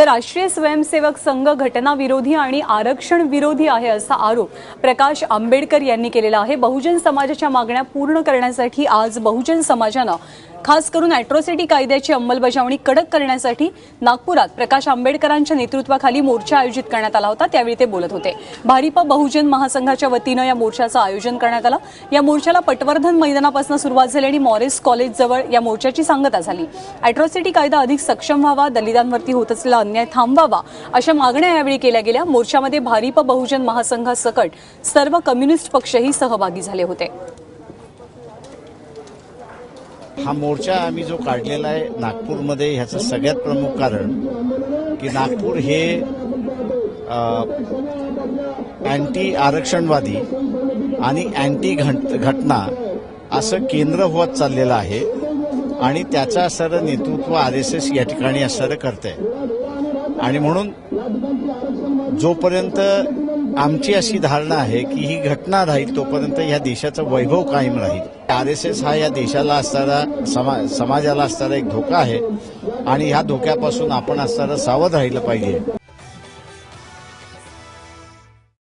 तर राष्ट्रीय स्वयंसेवक संघ घटनाविरोधी आणि आरक्षण विरोधी आहे असा आरोप प्रकाश आंबेडकर यांनी केलेला आहे. बहुजन समाजाच्या मागण्या पूर्ण करण्यासाठी आज बहुजन समाजानं खास करून अॅट्रॉसिटी कायद्याची अंमलबजावणी कडक करण्यासाठी नागपुरात प्रकाश आंबेडकरांच्या नेतृत्वाखाली मोर्चा आयोजित करण्यात आला होता त्यावेळी ते बोलत होते. भारिप बहुजन महासंघाच्या वतीनं या मोर्चाचं आयोजन करण्यात आलं. या मोर्चाला पटवर्धन मैदानापासून सुरुवात झाली आणि मॉरिस कॉलेजजवळ या मोर्चाची सांगता झाली. अॅट्रॉसिटी कायदा अधिक सक्षम व्हावा दलितांवरती होत असलेला अन्याय थांबवावा अशा मागण्या यावेळी केल्या गेल्या. मोर्चामध्ये भारिप बहुजन महासंघासकट सर्व कम्युनिस्ट पक्षही सहभागी झाले होते. हा मोर्चा आम्ही जो काढलेला आहे नागपूरमध्ये ह्याचं सगळ्यात प्रमुख कारण की नागपूर हे अँटी आरक्षणवादी आणि अँटी घटना असं केंद्र होत चाललेलं आहे आणि त्याचा असणारं नेतृत्व आर एस एस या ठिकाणी असणारं आहे आणि म्हणून जोपर्यंत आमची अशी धारणा आहे की ही घटना राहील तोपर्यंत या देशाचं वैभव कायम राहील. आर एस एस हा या देशाला असणारा समा समाजाला असणारा एक धोका आहे आणि ह्या धोक्यापासून आपण असणारं सावध राहिलं पाहिजे.